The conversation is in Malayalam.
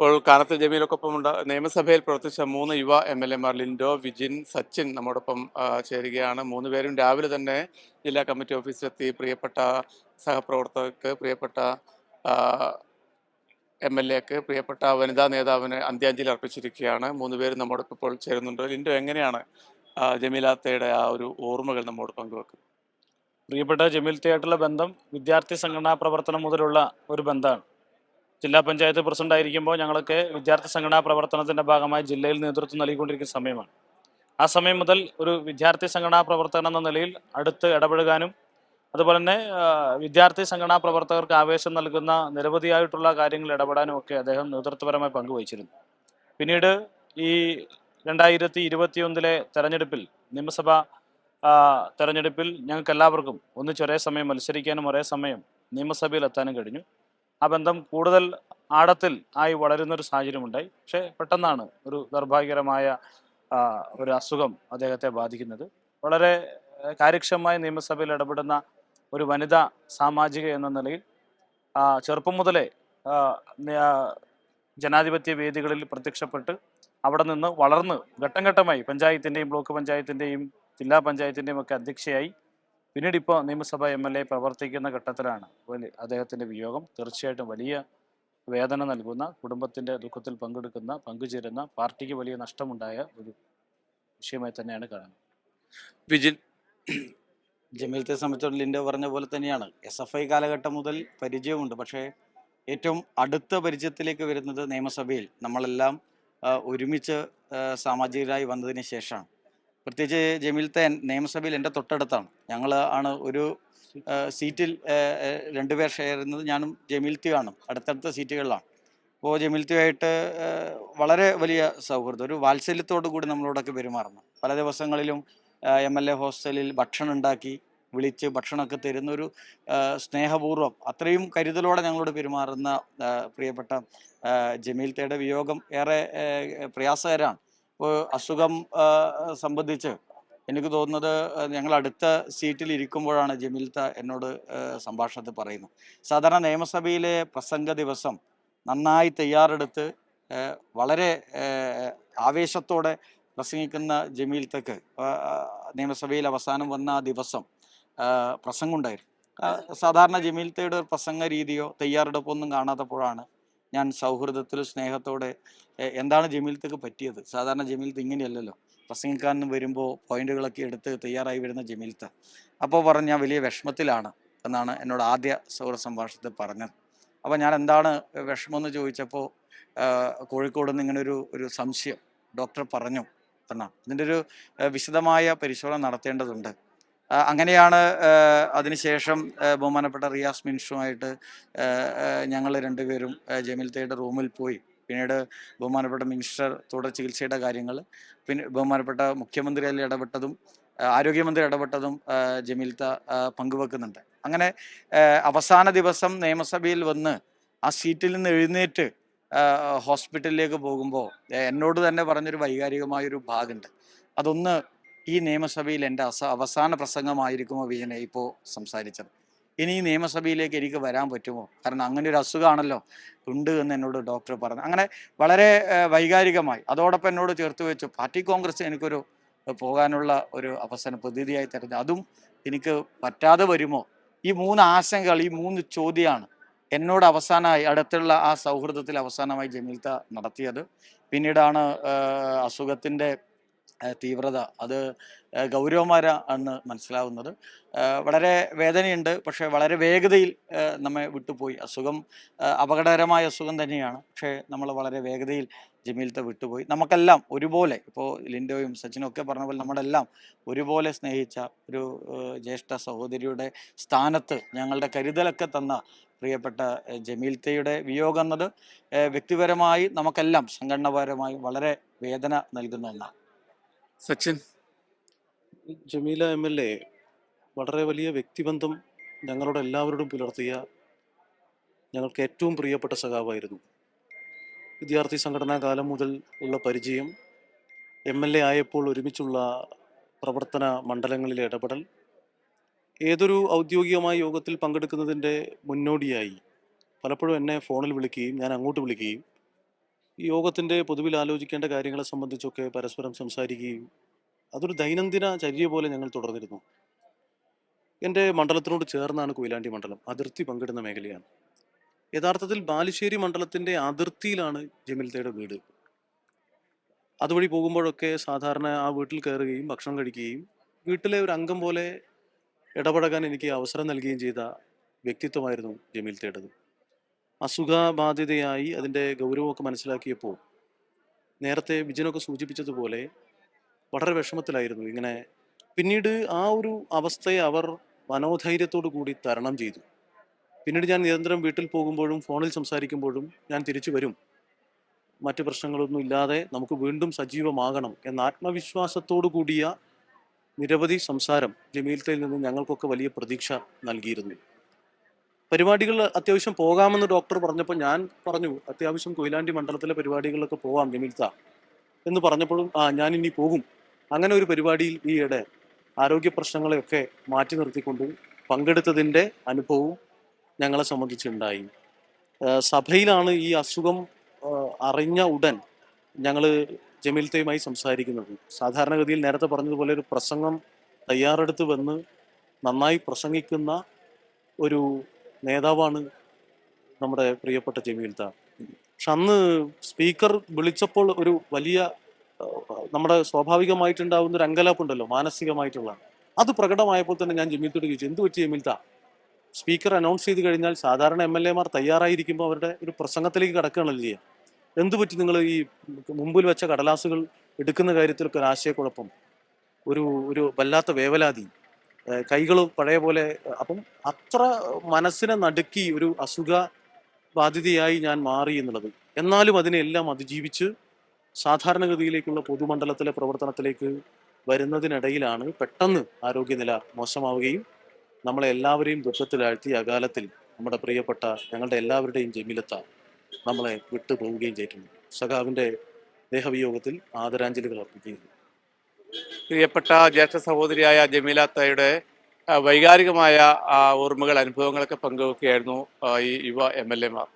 ഇപ്പോൾ കാനത്ത് ജമീലൊക്കൊപ്പം ഉണ്ട്. നിയമസഭയിൽ പ്രവർത്തിച്ച മൂന്ന് യുവ എം എൽ എമാർ ലിൻഡോ വിജിൻ സച്ചിൻ നമ്മോടൊപ്പം ചേരുകയാണ്. മൂന്ന് പേരും രാവിലെ തന്നെ ജില്ലാ കമ്മിറ്റി ഓഫീസിലെത്തി. പ്രിയപ്പെട്ട സഹപ്രവർത്തകർക്ക് പ്രിയപ്പെട്ട എം എൽ എക്ക് പ്രിയപ്പെട്ട വനിതാ നേതാവിന് അന്ത്യാഞ്ജലി അർപ്പിച്ചിരിക്കുകയാണ്. മൂന്ന് പേരും നമ്മോടൊപ്പം ഇപ്പോൾ ചേരുന്നുണ്ട്. ലിൻഡോ എങ്ങനെയാണ് ജമീലാത്തയുടെ ആ ഒരു ഓർമ്മകൾ നമ്മോട് പങ്കുവെക്കുന്നത്? പ്രിയപ്പെട്ട ജമീലത്തയായിട്ടുള്ള ബന്ധം വിദ്യാർത്ഥി സംഘടനാ പ്രവർത്തനം മുതലുള്ള ഒരു ബന്ധമാണ്. ജില്ലാ പഞ്ചായത്ത് പ്രസിഡന്റ് ആയിരിക്കുമ്പോൾ ഞങ്ങളൊക്കെ വിദ്യാർത്ഥി സംഘടനാ പ്രവർത്തനത്തിന്റെ ഭാഗമായി ജില്ലയിൽ നേതൃത്വം നൽകിക്കൊണ്ടിരിക്കുന്ന സമയമാണ്. ആ സമയം മുതൽ ഒരു വിദ്യാർത്ഥി സംഘടനാ പ്രവർത്തകൻ എന്ന നിലയിൽ അടുത്ത് ഇടപഴകാനും അതുപോലെ തന്നെ വിദ്യാർത്ഥി സംഘടനാ പ്രവർത്തകർക്ക് ആവേശം നൽകുന്ന നിരവധിയായിട്ടുള്ള കാര്യങ്ങൾ ഇടപെടാനും ഒക്കെ അദ്ദേഹം നേതൃത്വപരമായി പങ്കുവഹിച്ചിരുന്നു. പിന്നീട് ഈ രണ്ടായിരത്തി ഇരുപത്തിയൊന്നിലെ തെരഞ്ഞെടുപ്പിൽ നിയമസഭ തെരഞ്ഞെടുപ്പിൽ ഞങ്ങൾക്ക് എല്ലാവർക്കും ഒന്നിച്ചൊരേ സമയം മത്സരിക്കാനും ഒരേ സമയം നിയമസഭയിൽ എത്താനും കഴിഞ്ഞു. ആ ബന്ധം കൂടുതൽ ആഴത്തിൽ ആയി വളരുന്ന ഒരു സാഹചര്യമുണ്ടായി. പക്ഷേ പെട്ടെന്നാണ് ഒരു ദൗർഭാഗ്യകരമായ ഒരു അസുഖം അദ്ദേഹത്തെ ബാധിക്കുന്നത്. വളരെ കാര്യക്ഷമമായി നിയമസഭയിൽ ഇടപെടുന്ന ഒരു വനിതാ സാമാജിക എന്ന നിലയിൽ ചെറുപ്പം മുതലേ ജനാധിപത്യ വേദികളിൽ പ്രത്യക്ഷപ്പെട്ട് അവിടെ നിന്ന് വളർന്ന് ഘട്ടം ഘട്ടമായി പഞ്ചായത്തിന്റെയും ബ്ലോക്ക് പഞ്ചായത്തിന്റെയും ജില്ലാ പഞ്ചായത്തിന്റെയും ഒക്കെ അധ്യക്ഷയായി പിന്നീട് ഇപ്പോൾ നിയമസഭ എം എൽ എ പ്രവർത്തിക്കുന്ന ഘട്ടത്തിലാണ് അദ്ദേഹത്തിന്റെ വിയോഗം. തീർച്ചയായിട്ടും വലിയ വേദന നൽകുന്ന കുടുംബത്തിന്റെ ദുഃഖത്തിൽ പങ്കെടുക്കുന്ന പങ്കുചേരുന്ന പാർട്ടിക്ക് വലിയ നഷ്ടമുണ്ടായ ഒരു വിഷയമായി തന്നെയാണ് കാണുന്നത്. വിജിൻ ജമീലത്തെ സംബന്ധിച്ചിടത്തോളം ലിൻഡോ പറഞ്ഞ പോലെ തന്നെയാണ്. എസ് എഫ് ഐ കാലഘട്ടം മുതൽ പരിചയമുണ്ട്. പക്ഷേ ഏറ്റവും അടുത്ത പരിചയത്തിലേക്ക് വരുന്നത് നിയമസഭയിൽ നമ്മളെല്ലാം ഒരുമിച്ച് സാമാജികരായി വന്നതിന് ശേഷമാണ്. പ്രത്യേകിച്ച് ജമീലത്തെ നിയമസഭയിൽ എന്റെ തൊട്ടടുത്താണ്. ഞങ്ങൾ ആണ് ഒരു സീറ്റിൽ രണ്ടുപേർ ഷെയർ ചെയ്യുന്നത് ഞാനും ജമീലത്തിയുമാണ് അടുത്തടുത്ത സീറ്റുകളിലാണ്. അപ്പോൾ ജമീലത്തിയുമായിട്ട് ആ, വളരെ വലിയ സൗഹൃദം ഒരു വാത്സല്യത്തോടു കൂടി നമ്മളോടൊക്കെ പെരുമാറുന്നു. പല ദിവസങ്ങളിലും എം എൽ എ ഹോസ്റ്റലിൽ ഭക്ഷണം ഉണ്ടാക്കി വിളിച്ച് ഭക്ഷണമൊക്കെ തരുന്ന ഒരു സ്നേഹപൂർവം അത്രയും കരുതലോടെ ഞങ്ങളോട് പെരുമാറുന്ന പ്രിയപ്പെട്ട ജമീൽത്തയുടെ വിയോഗം ഏറെ പ്രയാസകരമാണ്. അസുഖം സംബന്ധിച്ച് എനിക്ക് തോന്നുന്നത് ഞങ്ങൾ അടുത്ത സീറ്റിൽ ഇരിക്കുമ്പോഴാണ് ജമീൽത്ത എന്നോട് സംഭാഷണത്തിൽ പറയുന്നത്. സാധാരണ നിയമസഭയിലെ പ്രസംഗ ദിവസം നന്നായി തയ്യാറെടുത്ത് വളരെ ആവേശത്തോടെ പ്രസംഗിക്കുന്ന ജമീൽത്തക്ക് നിയമസഭയിൽ അവസാനം വന്ന ആ ദിവസം പ്രസംഗം പ്രസംഗമുണ്ടായിരുന്നു. സാധാരണ ജമീൽത്തയുടെ പ്രസംഗ രീതിയോ തയ്യാറെടുപ്പൊന്നും കാണാത്തപ്പോഴാണ് ഞാൻ സൗഹൃദത്തിൽ സ്നേഹത്തോടെ എന്താണ് ജമീലത്തേക്ക് പറ്റിയത്? സാധാരണ ജമീലത്ത് ഇങ്ങനെയല്ലല്ലോ. പ്രസംഗിക്കാൻ വരുമ്പോൾ പോയിന്റുകളൊക്കെ എടുത്ത് തയ്യാറായി വരുന്ന ജമീലത്ത്. അപ്പോൾ പറഞ്ഞ ഞാൻ വലിയ വിഷമത്തിലാണ് എന്നാണ് എന്നോട് ആദ്യ സൗഹൃദ സംഭാഷണത്തിൽ പറഞ്ഞത്. അപ്പോൾ ഞാൻ എന്താണ് വിഷമമെന്ന് ചോദിച്ചപ്പോൾ കോഴിക്കോട് നിന്ന് ഇങ്ങനെ ഒരു ഒരു സംശയം ഡോക്ടർ പറഞ്ഞു എന്നാണ്. ഇതിന്റെ ഒരു വിശദമായ പരിശോധന നടത്തേണ്ടതുണ്ട്. അങ്ങനെയാണ് അതിനുശേഷം ബഹുമാനപ്പെട്ട റിയാസ് മിൻഷുമായിട്ട് ഞങ്ങൾ രണ്ടുപേരും ജമീൽതയുടെ റൂമിൽ പോയി. പിന്നീട് ബഹുമാനപ്പെട്ട മിനിസ്റ്റർ തുടർ ചികിത്സയുടെ കാര്യങ്ങൾ പിന്നെ ബഹുമാനപ്പെട്ട മുഖ്യമന്ത്രി അതിൽ ഇടപെട്ടതും ആരോഗ്യമന്ത്രി ഇടപെട്ടതും ജമീൽത്ത പങ്കുവെക്കുന്നുണ്ട്. അങ്ങനെ അവസാന ദിവസം നിയമസഭയിൽ വന്ന് ആ സീറ്റിൽ നിന്ന് എഴുന്നേറ്റ് ഹോസ്പിറ്റലിലേക്ക് പോകുമ്പോൾ എന്നോട് തന്നെ പറഞ്ഞൊരു വൈകാരികമായൊരു ഭാഗമുണ്ട് അതൊന്ന് ഈ നിയമസഭയിൽ എന്റെ അസ അവസാന പ്രസംഗമായിരിക്കുമോ വിജയനെ ഇപ്പോൾ സംസാരിച്ചത്? ഇനി ഈ നിയമസഭയിലേക്ക് എനിക്ക് വരാൻ പറ്റുമോ? കാരണം അങ്ങനെ ഒരു അസുഖമാണല്ലോ. ഉണ്ട് എന്ന് എന്നോട് ഡോക്ടർ പറഞ്ഞു. അങ്ങനെ വളരെ വൈകാരികമായി അതോടൊപ്പം എന്നോട് ചേർത്ത് വെച്ചു. പാർട്ടി കോൺഗ്രസ് എനിക്കൊരു പോകാനുള്ള ഒരു അവസരം പ്രതിനിധിയായി തരുന്നത് അതും എനിക്ക് പറ്റാതെ വരുമോ? ഈ മൂന്ന് ആശങ്കകൾ ഈ മൂന്ന് ചോദ്യമാണ് എന്നോട് അവസാനമായി അടുത്തുള്ള ആ സൗഹൃദത്തിൽ അവസാനമായി ജമീൽത്ത നടത്തിയത്. പിന്നീടാണ് അസുഖത്തിന്റെ തീവ്രത. അത് ഗൗരവമാര എന്ന് മനസ്സിലാവുന്നത്. വളരെ വേദനയുണ്ട്. പക്ഷേ വളരെ വേഗതയിൽ നമ്മെ വിട്ടുപോയി. അസുഖം അപകടകരമായ അസുഖം തന്നെയാണ്. പക്ഷേ നമ്മൾ വളരെ വേഗതയിൽ ജമീലത്തെ വിട്ടുപോയി. നമുക്കെല്ലാം ഒരുപോലെ ഇപ്പോൾ ലിൻഡോയും സച്ചിനും ഒക്കെ പറഞ്ഞ പോലെ നമ്മളെല്ലാം ഒരുപോലെ സ്നേഹിച്ച ഒരു ജ്യേഷ്ഠ സഹോദരിയുടെ സ്ഥാനത്ത് ഞങ്ങളുടെ കരുതലൊക്കെ തന്ന പ്രിയപ്പെട്ട ജമീൽത്തയുടെ വിയോഗം എന്നത് വ്യക്തിപരമായി നമുക്കെല്ലാം സംഘടനാപരമായി വളരെ വേദന നൽകുന്ന ഒന്നാണ്. Sachin. Jameela M L A വളരെ വലിയ വ്യക്തിബന്ധം ഞങ്ങളോട് എല്ലാവരോടും പുലർത്തിയ ഞങ്ങൾക്ക് ഏറ്റവും പ്രിയപ്പെട്ട സഖാവായിരുന്നു. വിദ്യാർത്ഥി സംഘടനാ കാലം മുതൽ ഉള്ള പരിചയം എം എൽ എ ആയപ്പോൾ ഒരുമിച്ചുള്ള പ്രവർത്തന മണ്ഡലങ്ങളിലെ ഇടപെടൽ ഏതൊരു ഔദ്യോഗികമായ യോഗത്തിൽ പങ്കെടുക്കുന്നതിന്റെ മുന്നോടിയായി പലപ്പോഴും എന്നെ ഫോണിൽ വിളിക്കുകയും ഞാൻ അങ്ങോട്ട് വിളിക്കുകയും യോഗത്തിന്റെ പൊതുവിൽ ആലോചിക്കേണ്ട കാര്യങ്ങളെ സംബന്ധിച്ചൊക്കെ പരസ്പരം സംസാരിക്കുകയും അതൊരു ദൈനംദിന ചര്യ പോലെ ഞങ്ങൾ തുടർന്നിരുന്നു. എന്റെ മണ്ഡലത്തിനോട് ചേർന്നാണ് കൊയിലാണ്ടി മണ്ഡലം അതിർത്തി പങ്കിടുന്ന മേഖലയാണ്. യഥാർത്ഥത്തിൽ ബാലുശ്ശേരി മണ്ഡലത്തിന്റെ അതിർത്തിയിലാണ് ജമിൽത്തയുടെ വീട്. അതുവഴി പോകുമ്പോഴൊക്കെ സാധാരണ ആ വീട്ടിൽ കയറുകയും ഭക്ഷണം കഴിക്കുകയും വീട്ടിലെ ഒരു അംഗം പോലെ ഇടപഴകാൻ എനിക്ക് അവസരം നൽകുകയും ചെയ്ത വ്യക്തിത്വമായിരുന്നു ജമീൽത്തയുടേത് അസുഖബാധിതയായി അതിന്റെ ഗൗരവമൊക്കെ മനസ്സിലാക്കിയപ്പോൾ നേരത്തെ വിജനൊക്കെ സൂചിപ്പിച്ചതുപോലെ വളരെ വിഷമത്തിലായിരുന്നു ഇങ്ങനെ. പിന്നീട് ആ ഒരു അവസ്ഥയെ അവർ മനോധൈര്യത്തോടു കൂടി തരണം ചെയ്തു. പിന്നീട് ഞാൻ നിരന്തരം വീട്ടിൽ പോകുമ്പോഴും ഫോണിൽ സംസാരിക്കുമ്പോഴും ഞാൻ തിരിച്ചു വരും. മറ്റു പ്രശ്നങ്ങളൊന്നും ഇല്ലാതെ നമുക്ക് വീണ്ടും സജീവമാകണം എന്ന ആത്മവിശ്വാസത്തോടു കൂടിയ നിരവധി സംസാരം ജമീലത്തിൽ നിന്ന് ഞങ്ങൾക്കൊക്കെ വലിയ പ്രതീക്ഷ നൽകിയിരുന്നു. പരിപാടികൾ അത്യാവശ്യം പോകാമെന്ന് ഡോക്ടർ പറഞ്ഞപ്പോൾ ഞാൻ പറഞ്ഞു അത്യാവശ്യം കൊയിലാണ്ടി മണ്ഡലത്തിലെ പരിപാടികളിലൊക്കെ പോവാം ജമീൽത്ത എന്ന് പറഞ്ഞപ്പോഴും ആ ഞാൻ ഇനി പോകും. അങ്ങനെ ഒരു പരിപാടിയിൽ ഈയിടെ ആരോഗ്യ പ്രശ്നങ്ങളെയൊക്കെ മാറ്റി നിർത്തിക്കൊണ്ട് പങ്കെടുത്തതിന്റെ അനുഭവവും ഞങ്ങളെ സംബന്ധിച്ചുണ്ടായി. സഭയിലാണ് ഈ അസുഖം അറിഞ്ഞ ഉടൻ ഞങ്ങൾ ജമീൽത്തയുമായി സംസാരിക്കുന്നത്. സാധാരണഗതിയിൽ നേരത്തെ പറഞ്ഞതുപോലെ ഒരു പ്രസംഗം തയ്യാറെടുത്ത് വന്ന് നന്നായി പ്രസംഗിക്കുന്ന ഒരു നേതാവാണ് നമ്മുടെ പ്രിയപ്പെട്ട ജമീൽത്ത പക്ഷെ അന്ന് സ്പീക്കർ വിളിച്ചപ്പോൾ ഒരു വലിയ നമ്മുടെ സ്വാഭാവികമായിട്ടുണ്ടാവുന്ന ഒരു അങ്കലാപ്പുണ്ടല്ലോ മാനസികമായിട്ടുള്ള അത് പ്രകടമായപ്പോൾ തന്നെ ഞാൻ ജമീൽത്തോട് ചോദിച്ചു എന്ത് പറ്റി ജമീൽത്ത സ്പീക്കർ അനൗൺസ് ചെയ്ത് കഴിഞ്ഞാൽ സാധാരണ എം എൽ എമാർ തയ്യാറായിരിക്കുമ്പോൾ അവരുടെ ഒരു പ്രസംഗത്തിലേക്ക് കടക്കുകയാണല്ലോ ചെയ്യുക. എന്ത് പറ്റി നിങ്ങൾ ഈ മുമ്പിൽ വെച്ച കടലാസുകൾ എടുക്കുന്ന കാര്യത്തിലൊക്കെ ഒരു ആശയക്കുഴപ്പം? ഒരു ഒരു വല്ലാത്ത വേവലാതി. കൈകൾ പഴയ പോലെ അപ്പം അത്ര മനസ്സിനെ നടുക്കി ഒരു അസുഖ ബാധിതയായി ഞാൻ മാറി എന്നുള്ളത്. എന്നാലും അതിനെല്ലാം അതിജീവിച്ച് സാധാരണഗതിയിലേക്കുള്ള പൊതുമണ്ഡലത്തിലെ പ്രവർത്തനത്തിലേക്ക് വരുന്നതിനിടയിലാണ് പെട്ടെന്ന് ആരോഗ്യനില മോശമാവുകയും നമ്മളെ എല്ലാവരെയും ദുഃഖത്തിലാഴ്ത്തി അകാലത്തിൽ നമ്മുടെ പ്രിയപ്പെട്ട ഞങ്ങളുടെ എല്ലാവരുടെയും ജമിലത്ത നമ്മളെ വിട്ടുപോവുകയും ചെയ്തിട്ടുണ്ട്. സഖാവിന്റെ ദേഹവിയോഗത്തിൽ ആദരാഞ്ജലികൾ അർപ്പിക്കുന്നു പ്രിയപ്പെട്ട ജ്യേഷ്ഠ സഹോദരിയായ ജമീലാത്തയുടെ തയുടെ വൈകാരികമായ ഓർമ്മകൾ അനുഭവങ്ങളൊക്കെ പങ്കുവെക്കുകയായിരുന്നു ഈ യുവ എം എൽ എമാർ